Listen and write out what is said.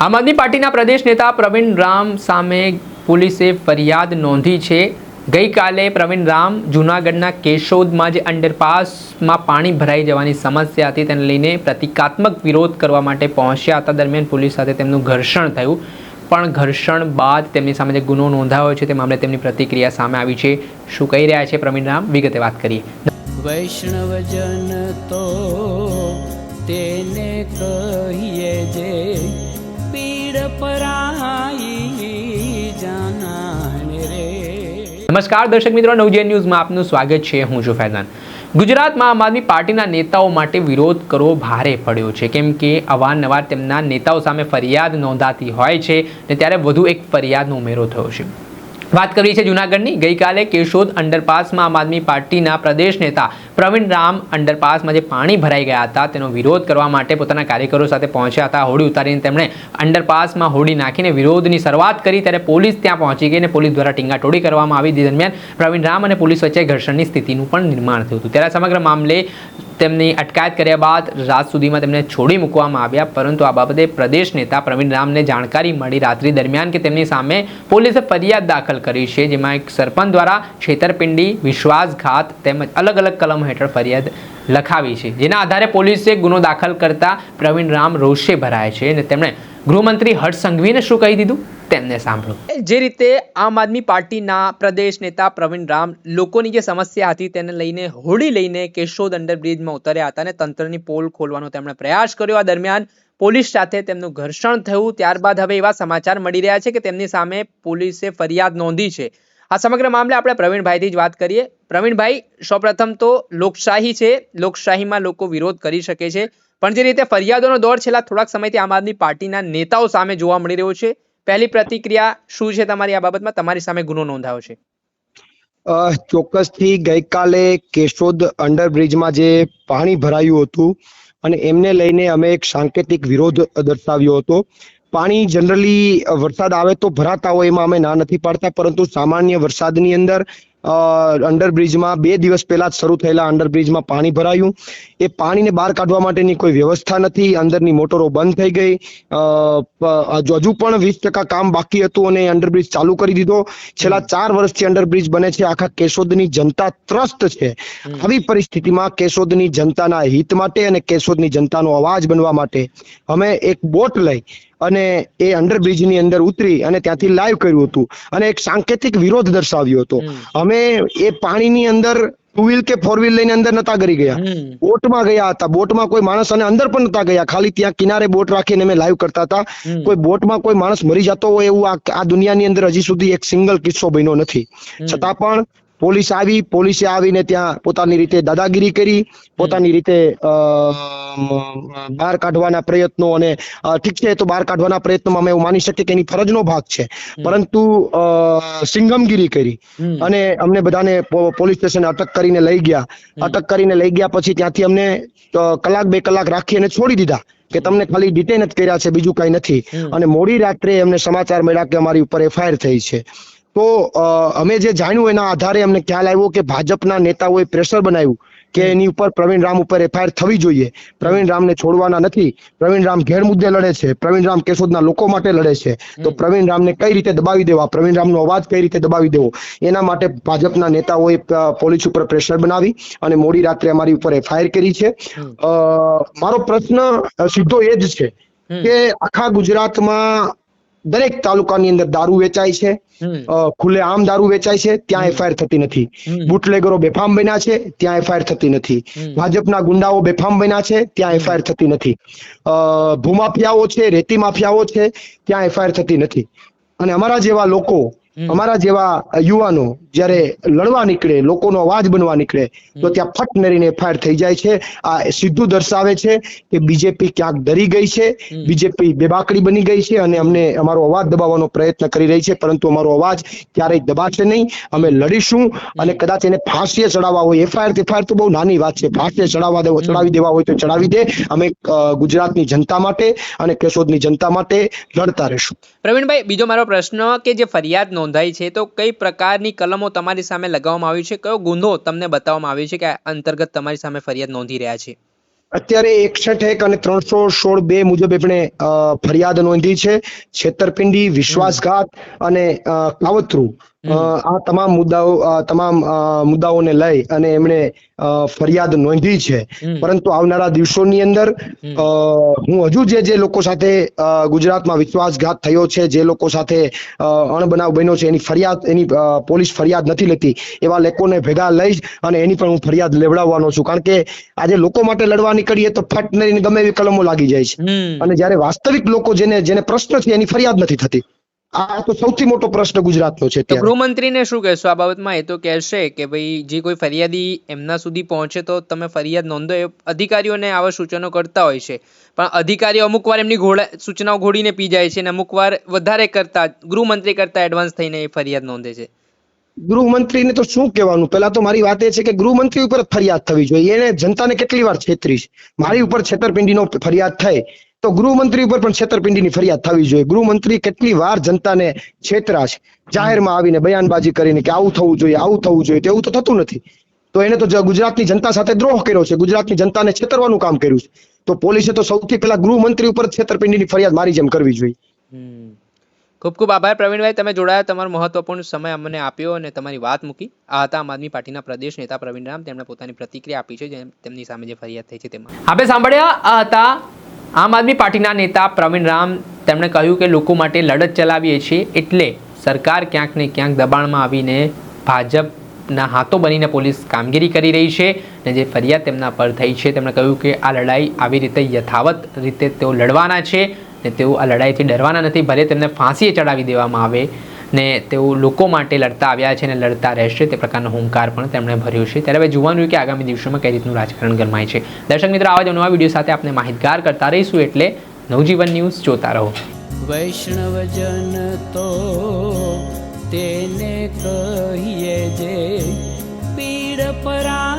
આમ આદમી પાર્ટીના પ્રદેશ નેતા પ્રવીણ રામ સામે પોલીસે ફરિયાદ નોંધી છે. ગઈકાલે પ્રવીણ રામ જૂનાગઢના કેશોદમાં જે અંડરપાસમાં પાણી ભરાઈ જવાની સમસ્યા હતી. તેને લઈને પ્રતિકાત્મક વિરોધ કરવા માટે પહોંચ્યા હતા. દરમિયાન પોલીસ સાથે તેમનું ઘર્ષણ થયું. પણ ઘર્ષણ બાદ તેમની સામે જે ગુનો નોંધાયો છે, તે મામલે તેમની પ્રતિક્રિયા સામે આવી છે. શું કહી રહ્યા છે પ્રવીણ રામ? વિગતે વાત કરીએ. વૈષ્ણવજન તો તેને કહીએ જે નમસ્કાર, દર્શક મિત્રો, નવજીવન ન્યૂઝમાં આપનું સ્વાગત છે. હું છું ફૈઝાન. ગુજરાતમાં આમ આદમી પાર્ટીના નેતાઓ માટે વિરોધ કરવો ભારે પડ્યો છે. કેમ કે અવારનવાર તેમના નેતાઓ સામે ફરિયાદ નોંધાતી હોય છે ને ત્યારે વધુ એક ફરિયાદનો ઉમેરો થયો છે. વાત કરીએ છીએ જૂનાગઢની. ગઈકાલે કેશોદ અંડરપાસમાં આમ આદમી પાર્ટીના પ્રદેશ નેતા પ્રવીણ રામ અંડરપાસમાં જે પાણી ભરાઈ ગયા હતા, તેનો વિરોધ કરવા માટે પોતાના કાર્યકરો સાથે પહોંચ્યા હતા. હોડી ઉતારીને તેમણે અંડરપાસમાં હોડી નાખીને વિરોધની શરૂઆત કરી, ત્યારે પોલીસ ત્યાં પહોંચી ગઈ અને પોલીસ દ્વારા ટીંગાટોડી કરવામાં આવી. દરમિયાન પ્રવીણ રામ અને પોલીસ વચ્ચે ઘર્ષણની સ્થિતિનું પણ નિર્માણ થયું હતું. ત્યારે સમગ્ર મામલે તેમની અટકાયત કર્યા બાદ રાત સુધીમાં તેમને છોડી મૂકવામાં આવ્યા. પરંતુ આ બાબતે પ્રદેશ નેતા પ્રવીણ રામને જાણકારી મળી રાત્રિ દરમિયાન કે તેમની સામે પોલીસે ફરિયાદ દાખલ કરી છે, જેમાં એક સરપંચ દ્વારા છેતરપિંડી, વિશ્વાસઘાત તેમજ અલગ અલગ કલમો હેઠળ ફરિયાદ લખાવી છે. જેના આધારે પોલીસે ગુનો દાખલ કરતા પ્રવીણ રામ રોષે ભરાય છે અને તેમણે ગૃહમંત્રી હર્ષ સંઘવીને શું કહી દીધું? તેમને સાંભળો. જે રીતે આમ આદમી પાર્ટીના પ્રદેશ નેતા પ્રવીણ રામ લોકોની જે સમસ્યા હતી તેને લઈને હોડી લઈને કેશોદ અંડરબ્રિજમાં ઉતર્યા હતા અને તંત્રની પોલ ખોલવાનો તેમણે પ્રયાસ કર્યો. આ દરમિયાન પોલીસ સાથે તેમનું ઘર્ષણ થયું. ત્યારબાદ હવે એવા સમાચાર મળી રહ્યા છે કે તેમની સામે પોલીસે ફરિયાદ નોંધી છે. આ સમગ્ર મામલે આપણે પ્રવીણભાઈથી જ વાત કરીએ. પ્રવીણભાઈ, સૌપ્રથમ તો લોકશાહી છે. લોકશાહીમાં લોકો વિરોધ કરી શકે છે. પણ જે રીતે ફરિયાદોનો દોર છેલ્લા થોડાક સમયથી આમ આદમી પાર્ટીના નેતાઓ સામે જોવા મળી રહ્યો છે, પહેલી પ્રતિક્રિયા શું છે તમારી આ બાબતમાં? તમારી સામે ગુનો નોંધાયો છે. ચોક્કસથી ગઈકાલે કેશોદ અંડરબ્રિજમાં જે પાણી ભરાયું હતું અને એમને લઈને અમે એક સાંકેતિક વિરોધ દર્શાવ્યો હતો. પાણી જનરલી વરસાદ આવે તો ભરાતા હોય એમાં અમે ના નથી પાડતા, પરંતુ સામાન્ય વરસાદની અંદર અંડરબ્રિજમાં બે દિવસ પહેલા જ શરૂ થયેલા અંડરબ્રિજમાં પાણી ભરાયું. એ પાણીને બહાર કાઢવા માટેની કોઈ વ્યવસ્થા નથી. અંદરની મોટરો બંધ થઈ ગઈ. હજુ પણ વીસ ટકા કામ બાકી હતું અને અંડરબ્રિજ ચાલુ કરી દીધો. છેલ્લા ચાર વર્ષથી અંડરબ્રિજ બને છે. આખા કેશોદની જનતા ત્રસ્ત છે. આવી પરિસ્થિતિમાં કેશોદની જનતાના હિત માટે અને કેશોદની જનતાનો અવાજ બનવા માટે અમે એક બોટ લઈ અને એ અંડરબ્રિજની અંદર ઉતરી અને ત્યાંથી લાઈવ કર્યું હતું. અને એક સાંકેતિક વિરોધ દર્શાવ્યો હતો. અમે એ પાણીની અંદર ટુ વ્હીલ કે ફોર વ્હીલ લઈને અંદર નતા કરી ગયા. બોટમાં ગયા હતા. બોટમાં કોઈ માણસ અને અંદર પણ નતા ગયા. ખાલી ત્યાં કિનારે બોટ રાખીને અમે લાઈવ કરતા હતા. કોઈ બોટમાં કોઈ માણસ મરી જતો હોય એવું આ દુનિયાની અંદર હજી સુધી એક સિંગલ કિસ્સો બન્યો નથી. છતાં પણ પોલીસ આવી પોલીસે આવીને ત્યાં પોતાની રીતે દાદાગીરી કરી પોતાની રીતે બહાર કાઢવાના પ્રયત્નો અને ઠીક છે તો બહાર કાઢવાના પ્રયત્નોમાં અમે એવું માની શકીએ કે એની ફરજનો ભાગ છે. પરંતુ સિંગમગીરી કરી અને અમને બધાને પોલીસ સ્ટેશન અટક કરીને લઈ ગયા. અટક કરીને લઈ ગયા પછી ત્યાંથી અમને કલાક બે કલાક રાખી અને છોડી દીધા કે તમને ખાલી ડિટેન જ કર્યા છે બીજું કઈ નથી. અને મોડી રાત્રે અમને સમાચાર મળ્યા કે અમારી ઉપર એફઆઈઆર થઈ છે. તો અમે જે જાણ્યું એના આધારે અમને ખ્યાલ આવ્યો કે ભાજપના નેતાઓએ પ્રેશર બનાવ્યું કે એની ઉપર પ્રવીણ રામ ઉપર એફઆઈઆર થવી જોઈએ. પ્રવીણ રામને છોડવાના નથી. પ્રવીણ રામ ઘેર મુદ્દે લડે છે. પ્રવીણ રામ કેશોદના લોકો માટે લડે છે. તો પ્રવીણ રામને કઈ રીતે દબાવી દેવા? પ્રવીણ રામનો અવાજ કઈ રીતે દબાવી દેવો? એના માટે ભાજપના નેતાઓએ પોલીસ ઉપર પ્રેશર બનાવી અને મોડી રાત્રે અમારી ઉપર એફઆઈઆર કરી છે. મારો પ્રશ્ન સીધો એ જ છે કે આખા ગુજરાતમાં દરેક તાલુકાની અંદર દારૂ વેચાય છે ખુલ્લે આમ દારૂ વેચાય છે ત્યાં એફઆઈઆર થતી નથી. બુટલેગરો બેફામ બન્યા છે ત્યાં એફઆઈઆર થતી નથી. ભાજપના ગુંડાઓ બેફામ બન્યા છે ત્યાં એફઆઈઆર થતી નથી. અ, ભૂમાફિયાઓ છે રેતી માફિયાઓ છે ત્યાં એફઆઈઆર થતી નથી. અને અમારા જેવા લોકો. અમારા જેવા યુવાનો જ્યારે લડવા નીકળે લોકોનો અવાજ બનવા નીકળે તો ત્યાં ફટ નરીને એફઆઈઆર થઈ જાય છે. આ સીધું દર્શાવે છે કે બીજેપી ક્યાંક ડરી ગઈ છે. બીજેપી બેબાકડી બની ગઈ છે અને અમને અમારો અવાજ દબાવવાનો પ્રયત્ન કરી રહી છે પરંતુ અમારો અવાજ ક્યારેય દબાશે નહીં. અમે લડીશું અને કદાચ એને ફાંસીએ ચડાવવા હોય. એફઆઈઆર એફઆઈઆર તો બહુ નાની વાત છે. ફાંસીએ ચડાવવા દેવો ચડાવી દેવા હોય તો ચડાવી દે. અમે ગુજરાતની જનતા માટે અને કેશોદની જનતા માટે લડતા રહીશું. પ્રવીણભાઈ બીજો મારો પ્રશ્ન કે જે ફરિયાદ નોંધાઈ છે, તો કઈ પ્રકારની કલમો તમારી સામે લગાવવામાં આવી છે? કયો ગુનો તમને બતાવવામાં આવ્યો છે કે અંતર્ગત તમારી સામે ફરિયાદ નોંધી રહ્યા છે? અત્યારે એકસઠ એક અને ત્રણસો સોળ બે મુજબ એમણે ફરિયાદ નોંધી છે. છેતરપિંડી, વિશ્વાસઘાત અને કાવતરું આ તમામ મુદ્દાઓ તમામ મુદ્દાઓને લઈ અને એમણે ફરિયાદ નોંધી છે. પરંતુ આવનારા દિવસોની અંદર હું હજુ જે જે લોકો સાથે ગુજરાતમાં વિશ્વાસઘાત થયો છે જે લોકો સાથે અણબનાવ બન્યો છે એની ફરિયાદ એની પોલીસ ફરિયાદ નથી લેતી એવા લોકોને ભેગા લઈ અને એની પણ હું ફરિયાદ લેવડાવવાનો છું. કારણ કે આજે લોકો માટે લડવા નીકળીએ તો ફટ ગમે એવી કલમો લાગી જાય છે. અને જ્યારે વાસ્તવિક લોકો જેને જેને પ્રશ્ન છે એની ફરિયાદ નથી થતી. આ તો સૌથી મોટો પ્રશ્ન ગુજરાતનો છે તો ગૃહમંત્રીને શું કહેશો? આ બાબતમાં એ તો કહેશે કે ભાઈ જે કોઈ ફરિયાદી એમના સુધી પહોંચે તો તમે ફરિયાદ નોંધો. એ અધિકારીઓને આવા સૂચનો કરતા હોય છે. પણ અધિકારીઓ અમુક વાર એમની ઘોડા સૂચનાઓ ઘોડીને પી જાય છે અને અમુક વાર વધારે કરતા ગૃહમંત્રી કરતા એડવાન્સ થઈને એ ફરિયાદ નોંધે છે. ગૃહમંત્રીને તો શું કહેવાનું? પહેલા તો મારી વાત એ છે કે ગૃહમંત્રી ઉપર ફરિયાદ થવી જોઈએ. એને જનતાને કેટલી વાર છેતરીશ મારી ઉપર છેતરપિંડીનો ફરિયાદ થાય તો ગૃહમંત્રી ઉપર પણ છેતરપિંડીની ફરિયાદ થવી જોઈએ. ગૃહમંત્રી કેટલી વાર જનતાને છેતરા છે. જાહેરમાં આવીને બયાનબાજી કરીને કે આવું થવું જોઈએ આવું થવું જોઈએ તેવું તો થતું નથી. તો એને તો ગુજરાતની જનતા સાથે દ્રોહ કર્યો છે. ગુજરાતની જનતાને છેતરવાનું કામ કર્યું છે. તો પોલીસે તો સૌથી પહેલા ગૃહમંત્રી ઉપર છેતરપિંડીની ફરિયાદ મારી જેમ કરવી જોઈએ. ખૂબ ખૂબ આભાર પ્રવીણભાઈ. તમે જોડાયા તમારો મહત્વપૂર્ણ સમય અમને આપ્યો અને તમારી વાત મૂકી. આ હતા આમ આદમી પાર્ટીના પ્રદેશ નેતા પ્રવીણ રામ તેમણે પોતાની પ્રતિક્રિયા આપી છે જેમ તેમની સામે જે ફરિયાદ થઈ છે તેમાં. આપણે સાંભળ્યા? આ હતા આમ આદમી પાર્ટીના નેતા પ્રવીણ રામ તેમણે કહ્યું કે લોકો માટે લડત ચલાવીએ છીએ એટલે સરકાર ક્યાંક ને ક્યાંક દબાણમાં આવીને ભાજપના હાથો બનીને પોલીસ કામગીરી કરી રહી છે અને જે ફરિયાદ તેમના પર થઈ છે. તેમણે કહ્યું કે આ લડાઈ આવી રીતે યથાવત રીતે તેઓ લડવાના છે ને તેઓ આ લડાઈથી ડરવાના નથી. ભલે તેમને ફાંસીએ ચડાવી દેવામાં આવે ને તેઓ લોકો માટે લડતા આવ્યા છે અને લડતા રહેશે તે પ્રકારનો હુંકાર પણ તેમણે ભર્યો છે. ત્યારે હવે જોવાનું કે આગામી દિવસોમાં કઈ રીતનું રાજકારણ ગરમાય છે. દર્શક મિત્રો, આવા જ નવા વીડિયો સાથે આપણે માહિતગાર કરતા રહીશું એટલે નવજીવન ન્યૂઝ જોતા રહો. વૈષ્ણવજન તો તેને કહીએ જે પીડ પરા